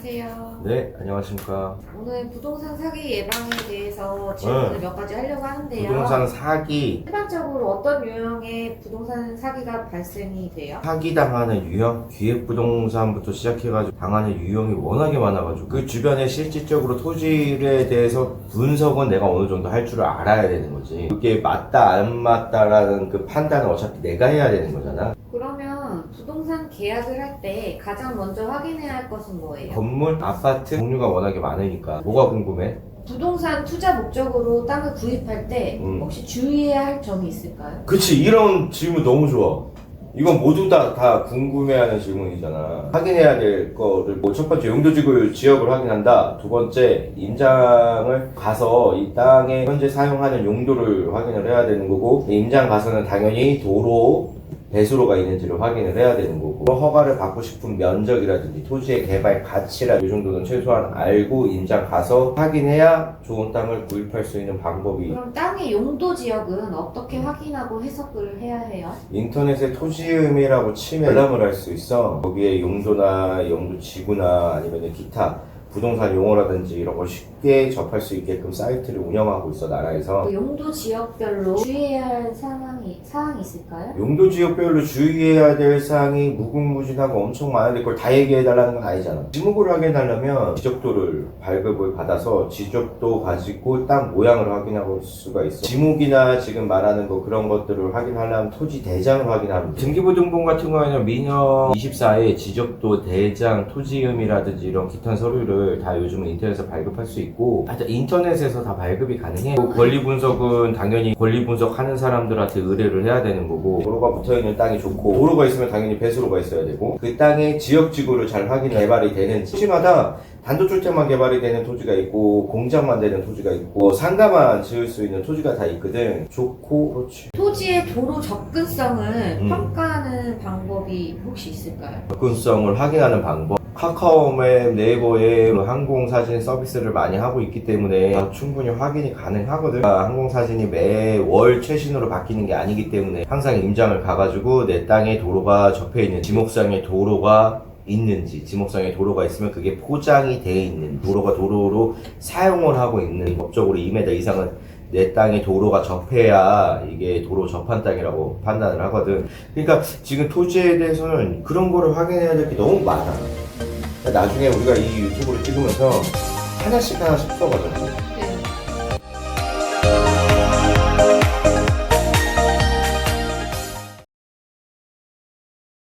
안녕하세요. 네, 안녕하십니까. 오늘 부동산 사기 예방에 대해서 질문을 몇 가지 하려고 하는데요. 네. 부동산 사기, 일반적으로 어떤 유형의 부동산 사기가 발생이 돼요? 사기 당하는 유형, 기획 부동산부터 시작해가지고 당하는 유형이 워낙에 많아가지고 그 주변에 실질적으로 토지에 대해서 분석은 내가 어느 정도 할 줄을 알아야 되는 거지. 그게 맞다, 안 맞다라는 그 판단은 어차피 내가 해야 되는 거잖아. 부동산 계약을 할 때 가장 먼저 확인해야 할 것은 뭐예요? 건물, 아파트 종류가 워낙에 많으니까 뭐가 궁금해? 부동산 투자 목적으로 땅을 구입할 때 음. 혹시 주의해야 할 점이 있을까요? 그치 이런 질문 너무 좋아 이건 모두 다, 다 궁금해하는 질문이잖아 확인해야 될 거를 뭐 첫 번째 용도지구 지역을 확인한다 두 번째 임장을 가서 이 땅에 현재 사용하는 용도를 확인을 해야 되는 거고 임장 가서는 당연히 도로 배수로가 있는지를 확인을 해야 되는 거고 허가를 받고 싶은 면적이라든지 토지의 개발 가치라 이 정도는 최소한 알고 임장 가서 확인해야 좋은 땅을 구입할 수 있는 방법이 그럼 땅의 용도 지역은 어떻게 확인하고 해석을 해야 해요? 인터넷에 토지음이라고 치면 알람을 할 수 있어. 거기에 용도나 용도 지구나 아니면 기타 부동산 용어라든지 이런 걸 쉽게 접할 수 있게끔 사이트를 운영하고 있어 나라에서. 그 용도 지역별로 주의해야 할 사항이 있을까요? 용도 지역별로 주의해야 될 사항이 무궁무진하고 엄청 많은데 그걸 다 얘기해달라는 건 아니잖아. 지목을 확인하려면 지적도를 발급을 받아서 지적도 가지고 땅 모양을 확인할 수가 있어. 지목이나 지금 말하는 거 그런 것들을 확인하려면 토지 대장을 확인하면 돼. 등기부등본 같은 경우에는 민영 24에 지적도 대장 토지음이라든지 이런 기타 서류를 다 요즘은 인터넷에서 발급할 수 있고 하여튼 인터넷에서 다 발급이 가능해. 그 권리 분석은 당연히 권리 분석하는 사람들한테 의뢰를 해야 되는 거고. 도로가 붙어 있는 땅이 좋고 도로가 있으면 당연히 배수로가 있어야 되고 그 땅의 지역 지구를 잘 확인 개발이 되는지 토지마다 단독주택만 개발이 되는 토지가 있고 공장만 되는 토지가 있고 상가만 지을 수 있는 토지가 다 있거든. 좋고 그렇지. 토지의 도로 접근성을 음. 평가하는 방법이 혹시 있을까요? 접근성을 확인하는 방법 카카오맵 네이버에 그 항공사진 서비스를 많이 하고 있기 때문에 충분히 확인이 가능하거든 아, 항공사진이 매월 최신으로 바뀌는 게 아니기 때문에 항상 임장을 가가지고 내 땅에 도로가 접해 있는 지목상에 도로가 있는지 지목상에 도로가 있으면 그게 포장이 돼 있는 도로가 도로로 사용을 하고 있는 법적으로 2m 이상은 내 땅에 도로가 접해야 이게 도로 접한 땅이라고 판단을 하거든 그러니까 지금 토지에 대해서는 그런 거를 확인해야 될 게 너무 많아. 나중에 우리가 이 유튜브를 찍으면서 하나씩 하나씩 풀어가자고.